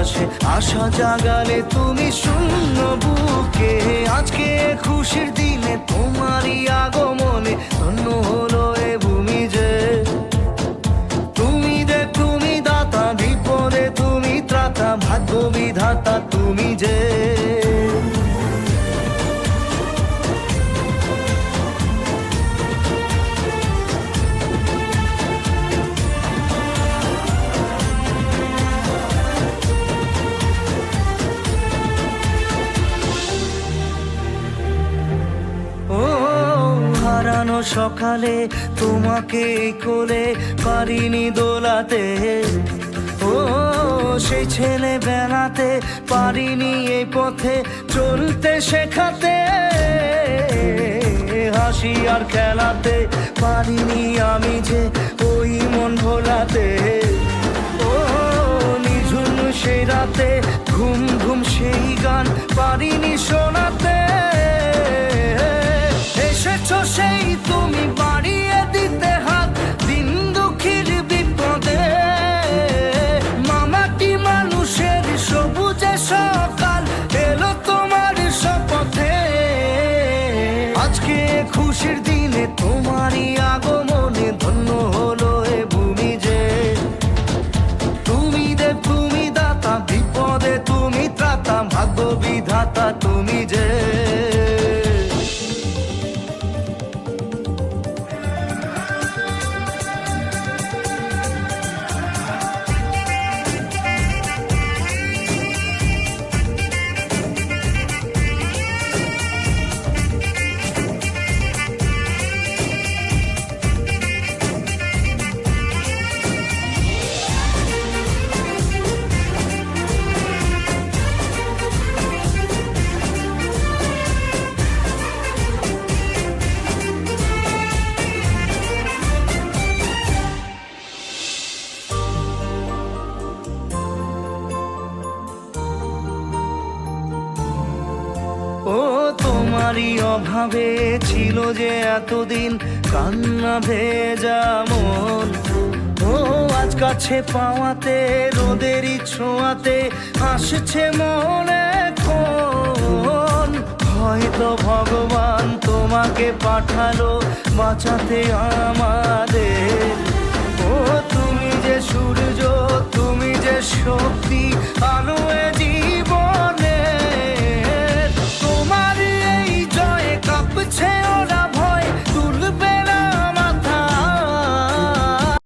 আশা জাগালে তুমি শূন্য বুকে। আজকে খুশির দিনে তোমারই আগমনে ধন্য হলো এ ভূমি যে। তুমি দে তুমি দাতা, বিপদে তুমি ত্রাতা, ভাগ্য বিধাতা তুমি যে। সকালে তোমাকে কোলে পারিনি দোলাতে। ও, সেই ছেলে বেলাতে পারিনি এই পথে চলতে শেখাতে। হাসি আর খেলাতে পারিনি আমি যে ওই মন ভোলাতে। ও, নিঝুম সেই রাতে ঘুম ঘুম সেই গান পারিনি শোনাতে খুশির দিনে তোমারই আগমনে ও, তোমারই অভাবে ছিল যে এতদিন কান্না ভেজা মন। ও, আজ কাছে পাওয়াতে রোদেরই ছোঁয়াতে আসছে মনে হয়তো ভগবান তোমাকে পাঠালো বাঁচাতে আমাদের